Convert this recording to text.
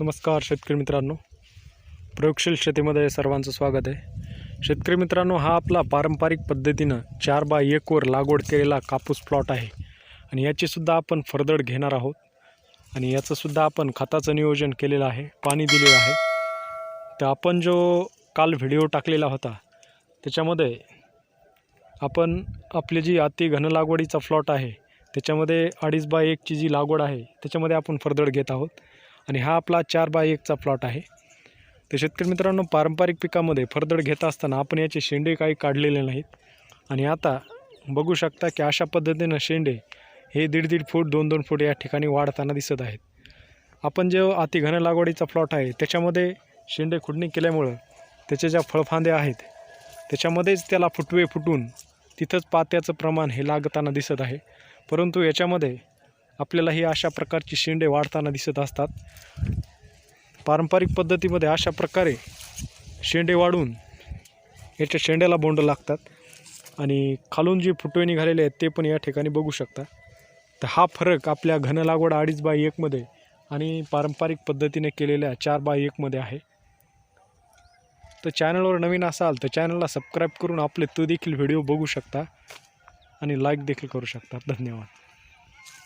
नमस्कार शेतकरी मित्रांनो. प्रयोगशील शेतीमध्ये सर्वांचं स्वागत आहे. शेतकरी मित्रांनो हा आपला पारंपरिक पद्धतीनं चार बाय एकवर लागवड केलेला कापूस प्लॉट आहे आणि याचीसुद्धा आपण फरदड घेणार आहोत. आणि याचंसुद्धा आपण खताचं नियोजन केलेलं आहे पाणी दिलेलं आहे. तर आपण जो काल व्हिडिओ टाकलेला होता त्याच्यामध्ये आपण आपली जी अति घन लागवडीचा प्लॉट आहे त्याच्यामध्ये अडीच बाय एकची जी लागवड आहे त्याच्यामध्ये आपण फरदड घेत आहोत. आणि हा आपला चार बाय एकचा प्लॉट आहे. तर शेतकरी मित्रांनो पारंपरिक पिकामध्ये फरदड घेत असताना आपण याचे शेंडे काही काढलेले नाहीत. आणि आता बघू शकता की अशा पद्धतीनं शेंडे हे दीड दीड फूट दोन दोन फूट या ठिकाणी वाढताना दिसत आहेत. आपण जो अतिघन लागवडीचा प्लॉट आहे त्याच्यामध्ये शेंडे खुडणी केल्यामुळं त्याच्या ज्या फळफांद्या आहेत त्याच्यामध्येच त्याला फुटवे फुटून तिथंच पात्याचं प्रमाण हे लागताना दिसत आहे. परंतु याच्यामध्ये आपल्याला ही अशा प्रकारची शेंडे वाढताना दिसत असतात. पारंपरिक पद्धतीमध्ये अशा प्रकारे शेंडे वाढून याच्या शेंड्याला बोंड लागतात आणि खालून जी फुटवे निघालेले आहेत ते पण या ठिकाणी बघू शकता. तर हा फरक आपल्या घन लागवड अडीच बाय एकमध्ये आणि पारंपरिक पद्धतीने केलेल्या चार बाय एकमध्ये आहे. तर चॅनलवर नवीन असाल तर चॅनलला सबस्क्राईब करून आपले तो देखील व्हिडिओ बघू शकता आणि लाईक देखील करू शकता. धन्यवाद.